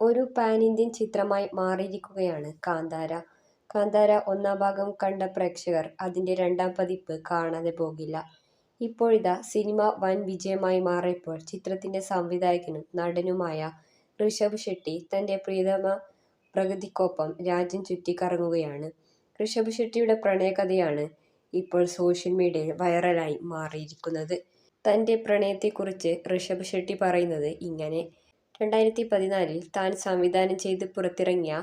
ഒരു pan Indian ചിത്രമായി മാറിയിരിക്കുകയാണ് കാന്താര. കാന്താര ഒന്നാം ഭാഗം കണ്ട പ്രേക്ഷകർ അതിന്റെ രണ്ടാം പതിപ്പ് കാണാതെ പോകില്ല. ഇപ്പോഴിതാ സിനിമ വൻ വിജയമായി മാറിയപ്പോൾ ചിത്രത്തിന്റെ സംവിധായകനും നടനുമായ ഋഷഭ് ഷെട്ടി തന്റെ പ്രിയതമ പ്രകൃതിക്കൊപ്പം രാജ്യം ചുറ്റിക്കറങ്ങുകയാണ്. ഋഷഭ് ഷെട്ടിയുടെ പ്രണയകഥയാണ് ഇപ്പോൾ സോഷ്യൽ മീഡിയയിൽ വൈറലായി മാറിയിരിക്കുന്നത്. തന്റെ പ്രണയത്തെക്കുറിച്ച് ഋഷഭ് ഷെട്ടി പറയുന്നത് ഇങ്ങനെ. രണ്ടായിരത്തി പതിനാലിൽ താൻ സംവിധാനം ചെയ്ത് പുറത്തിറങ്ങിയ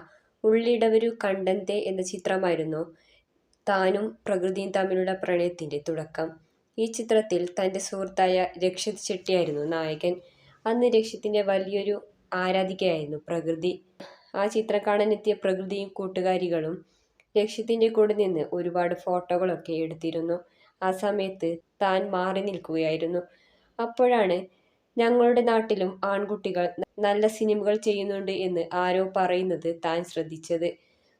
ഉള്ളിടവരു കണ്ടന്തെ എന്ന ചിത്രമായിരുന്നു താനും പ്രകൃതിയും തമ്മിലുള്ള പ്രണയത്തിന്റെ തുടക്കം. ഈ ചിത്രത്തിൽ തന്റെ സുഹൃത്തായ രക്ഷിത് ചെട്ടിയായിരുന്നു നായകൻ. അന്ന് രക്ഷിത്തിന്റെ വലിയൊരു ആരാധികയായിരുന്നു പ്രകൃതി. ആ ചിത്രം കാണാനെത്തിയ പ്രകൃതിയും കൂട്ടുകാരികളും രക്ഷിത്തിന്റെ കൂടെ നിന്ന് ഒരുപാട് ഫോട്ടോകളൊക്കെ എടുത്തിരുന്നു. ആ സമയത്ത് താൻ മാറി നിൽക്കുകയായിരുന്നു. അപ്പോഴാണ് ഞങ്ങളുടെ നാട്ടിലും ആൺകുട്ടികൾ നല്ല സിനിമകൾ ചെയ്യുന്നുണ്ട് എന്ന് ആരോ പറയുന്നത് താൻ ശ്രദ്ധിച്ചത്.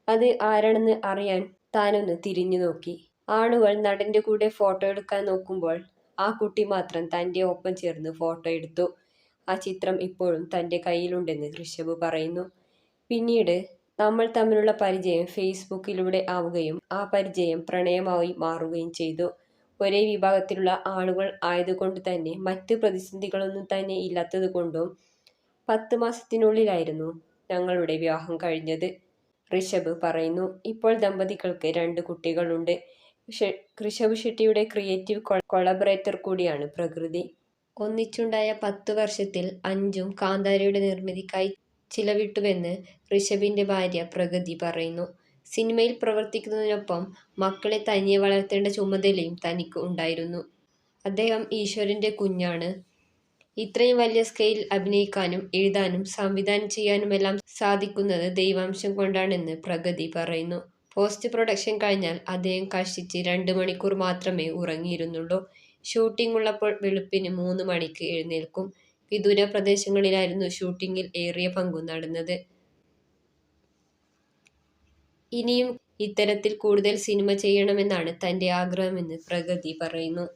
അത് ആരാണെന്ന് അറിയാൻ താനൊന്ന് തിരിഞ്ഞു നോക്കി. ആണുകൾ നടന്റെ കൂടെ ഫോട്ടോ എടുക്കാൻ നോക്കുമ്പോൾ ആ കുട്ടി മാത്രം തന്റെ ഒപ്പം ചേർന്ന് ഫോട്ടോ എടുത്തു. ആ ചിത്രം ഇപ്പോഴും തന്റെ കയ്യിലുണ്ടെന്ന് ഋഷഭ് പറയുന്നു. പിന്നീട് നമ്മൾ തമ്മിലുള്ള പരിചയം ഫേസ്ബുക്കിലൂടെ ആവുകയും ആ പരിചയം പ്രണയമായി മാറുകയും ചെയ്തു. ഒരേ വിഭാഗത്തിലുള്ള ആളുകൾ ആയതുകൊണ്ട് തന്നെ മറ്റ് പ്രതിസന്ധികളൊന്നും തന്നെ ഇല്ലാത്തത് കൊണ്ടും പത്ത് മാസത്തിനുള്ളിലായിരുന്നു ഞങ്ങളുടെ വിവാഹം കഴിഞ്ഞത്. ഋഷഭ് പറയുന്നു. ഇപ്പോൾ ദമ്പതികൾക്ക് രണ്ട് കുട്ടികളുണ്ട്. ഋഷഭ് ഷെട്ടിയുടെ ക്രിയേറ്റീവ് കൊളബറേറ്റർ കൂടിയാണ് പ്രകൃതി. ഒന്നിച്ചുണ്ടായ പത്തു വർഷത്തിൽ അഞ്ചും കാന്താരയുടെ നിർമ്മിതിക്കായി ചിലവിട്ടുവെന്ന് ഋഷഭിന്റെ ഭാര്യ പ്രഗതി പറയുന്നു. സിനിമയിൽ പ്രവർത്തിക്കുന്നതിനൊപ്പം മക്കളെ തനിയെ വളർത്തേണ്ട ചുമതലയും തനിക്ക് ഉണ്ടായിരുന്നു. അദ്ദേഹം ഈശ്വരന്റെ കുഞ്ഞാണ്. ഇത്രയും വലിയ സ്കെയിൽ അഭിനയിക്കാനും എഴുതാനും സംവിധാനം ചെയ്യാനുമെല്ലാം സാധിക്കുന്നത് ദൈവാംശം കൊണ്ടാണെന്ന് പ്രഗതി പറയുന്നു. പോസ്റ്റ് പ്രൊഡക്ഷൻ കഴിഞ്ഞാൽ അദ്ദേഹം കഷ്ടിച്ച് രണ്ട് മണിക്കൂർ മാത്രമേ ഉറങ്ങിയിരുന്നുള്ളൂ. ഷൂട്ടിംഗ് ഉള്ളപ്പോൾ വെളുപ്പിന് മൂന്ന് മണിക്ക് എഴുന്നേൽക്കും. വിദൂര പ്രദേശങ്ങളിലായിരുന്നു ഷൂട്ടിങ്ങിൽ ഏറിയ പങ്കും നടന്നത്. ഇനിയും ഇത്തരത്തിൽ കൂടുതൽ സിനിമ ചെയ്യണമെന്നാണ് തന്റെ ആഗ്രഹമെന്ന് പ്രഗതി പറയുന്നു.